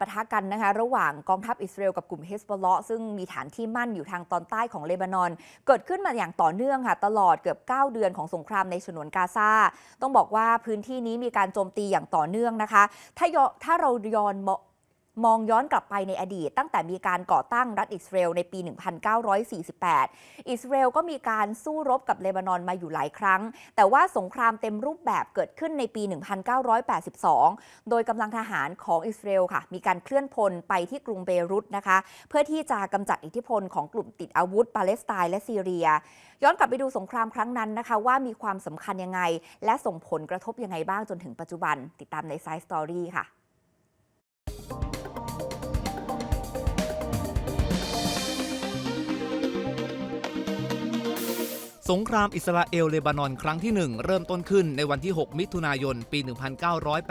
ประทะกันนะคะระหว่างกองทัพอิสราเอลกับกลุ่มเฮสบอลเลาะซึ่งมีฐานที่มั่นอยู่ทางตอนใต้ของเลบานอน เกิดขึ้นมาอย่างต่อเนื่องค่ะตลอดเกือบ 9 เดือนของสงครามในฉนวนกาซาต้องบอกว่าพื้นที่นี้มีการโจมตีอย่างต่อเนื่องนะคะ ถ้ายอถ้าเราย้อน มองย้อนกลับไปในอดีต ตั้งแต่มีการก่อตั้งรัฐอิสราเอลในปี 1948 อิสราเอลก็มีการสู้รบกับเลบานอนมาอยู่หลายครั้ง แต่ว่าสงครามเต็มรูปแบบเกิดขึ้นในปี 1982 โดยกำลังทหารของอิสราเอลค่ะ มีการเคลื่อนพลไปที่กรุงเบรุตนะคะ เพื่อที่จะกำจัดอิทธิพลของกลุ่มติดอาวุธปาเลสไตน์และซีเรีย ย้อนกลับไปดูสงครามครั้งนั้นนะคะว่ามีความสำคัญยังไง และส่งผลกระทบยังไงบ้างจนถึงปัจจุบัน ติดตามในไซส์สตอรี่ค่ะ สงครามอิสราเอลเลบานอนครั้งที่ 1 เริ่มต้นขึ้นในวันที่ 6 มิถุนายน ปี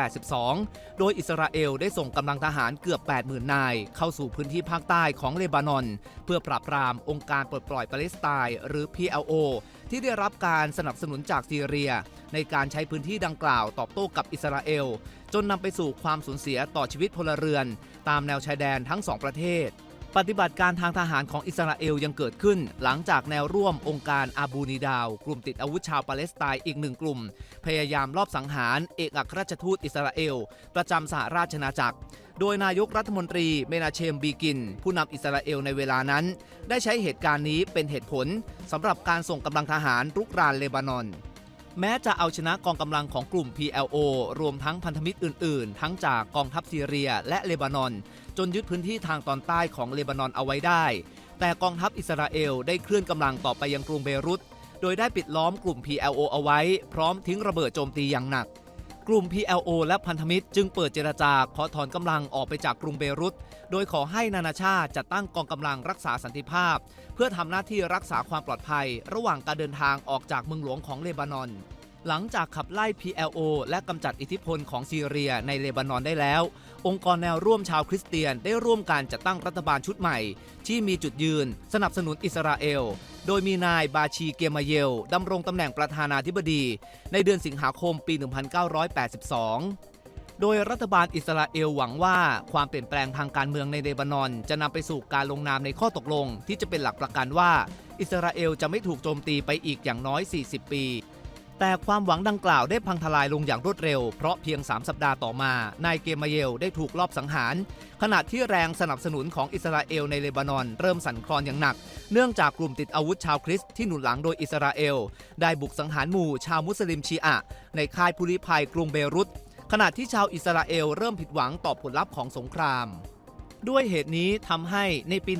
1982 โดยอิสราเอลได้ส่งกำลังทหารเกือบ 80,000 นาย เข้าสู่พื้นที่ภาคใต้ของเลบานอน เพื่อปราบปรามองค์การปลดปล่อยปาเลสไตน์หรือ PLO ที่ได้รับการสนับสนุนจากซีเรีย ในการใช้พื้นที่ดังกล่าวตอบโต้กับอิสราเอล จนนำไปสู่ความสูญเสียต่อชีวิตพลเรือน ตามแนวชายแดนทั้งสองประเทศ ปฏิบัติการทางทหารของอิสราเอลยังเกิดขึ้น หลังจากแนวร่วมองค์การอาบูนีดาว กลุ่มติดอาวุธชาวปาเลสไตน์อีกหนึ่งกลุ่ม พยายามลอบสังหารเอกอัครราชทูตอิสราเอล ประจำสหราชนาจักร โดยนายกรัฐมนตรีเมนาเชมบีกิน ผู้นำอิสราเอลในเวลานั้น ได้ใช้เหตุการณ์นี้เป็นเหตุผลสำหรับการส่งกำลังทหารรุกรานเลบานอน แม้จะเอาชนะกองกำลังของกลุ่ม PLO รวมทั้งพันธมิตรอื่น ๆ ทั้งจากกองทัพซีเรียและเลบานอน จนยึดพื้นที่ทางตอนใต้ของเลบานอนเอาไว้ได้ แต่กองทัพอิสราเอลได้เคลื่อนกำลังต่อไปยังกรุงเบรุต โดยได้ปิดล้อมกลุ่ม PLO เอาไว้ พร้อมทิ้งระเบิดโจมตีอย่างหนัก กลุ่ม PLO และพันธมิตรจึงเปิดเจรจาขอถอนกำลังออกไปจากกรุงเบรุต โดยขอให้นานาชาติจัดตั้งกองกำลังรักษาสันติภาพ เพื่อทำหน้าที่รักษาความปลอดภัย ระหว่างการเดินทางออกจากเมืองหลวงของเลบานอน หลังจากขับไล่ PLO และกำจัดอิทธิพลของซีเรียในเลบานอนได้แล้ว องค์กรแนวร่วมชาวคริสเตียนได้ร่วมการจัดตั้งรัฐบาลชุดใหม่ ที่มีจุดยืน สนับสนุนอิสราเอล โดยมีนายบาชีเกมาเยลดำรงตำแหน่งประธานาธิบดี ในเดือนสิงหาคมปี 1982โดยรัฐบาลอิสราเอลหวังว่าความเปลี่ยนแปลงทางการเมืองในเลบานอน จะนำไปสู่การลงนามในข้อตกลง ที่จะเป็นหลักประกันว่า อิสราเอลจะไม่ถูกโจมตีไปอีกอย่างน้อย 40 ปี แต่ความหวังดังกล่าวได้พังทลายลงอย่างรวดเร็ว เพราะเพียง 3 สัปดาห์ต่อมา นายเกมาเยลได้ถูกลอบสังหาร ขณะที่แรงสนับสนุนของอิสราเอลในเลบานอน เริ่มสั่นคลอนอย่างหนัก เนื่องจากกลุ่มติดอาวุธชาวคริสต์ที่หนุนหลังโดยอิสราเอล ได้บุกสังหารหมู่ชาวมุสลิมชีอะ ในค่ายผู้ลี้ภัยกรุงเบรุตขณะที่ชาวอิสราเอลเริ่มผิดหวังต่อผลลัพธ์ของสงคราม ด้วยเหตุนี้ทำให้ในปี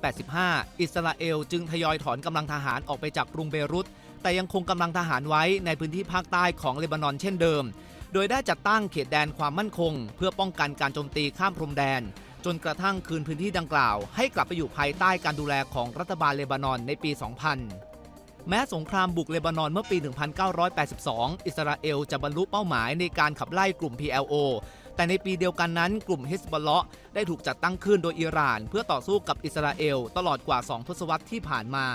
1985 อิสราเอลจึงทยอยถอนกำลังทหารออกไปจากกรุงเบรุต แต่ยังคงกำลังทหารไว้ในพื้นที่ภาคใต้ของเลบานอนเช่นเดิม โดยได้จัดตั้งเขตแดนความมั่นคง เพื่อป้องกันการโจมตีข้ามพรมแดน จนกระทั่งคืนพื้นที่ดังกล่าว ให้กลับไปอยู่ภายใต้การดูแลของรัฐบาลเลบานอนในปี 2000แม้สงครามบุกเลบานอนเมื่อปี 1982 อิสราเอลจะบรรลุเป้าหมายในการขับไล่กลุ่ม PLO แต่ในปีเดียวกันนั้นกลุ่มฮิสบอลเลาะได้ถูกจัดตั้งขึ้นโดยอิหร่าน เพื่อต่อสู้กับอิสราเอล ตลอดกว่า 2 ทศวรรษที่ผ่านมา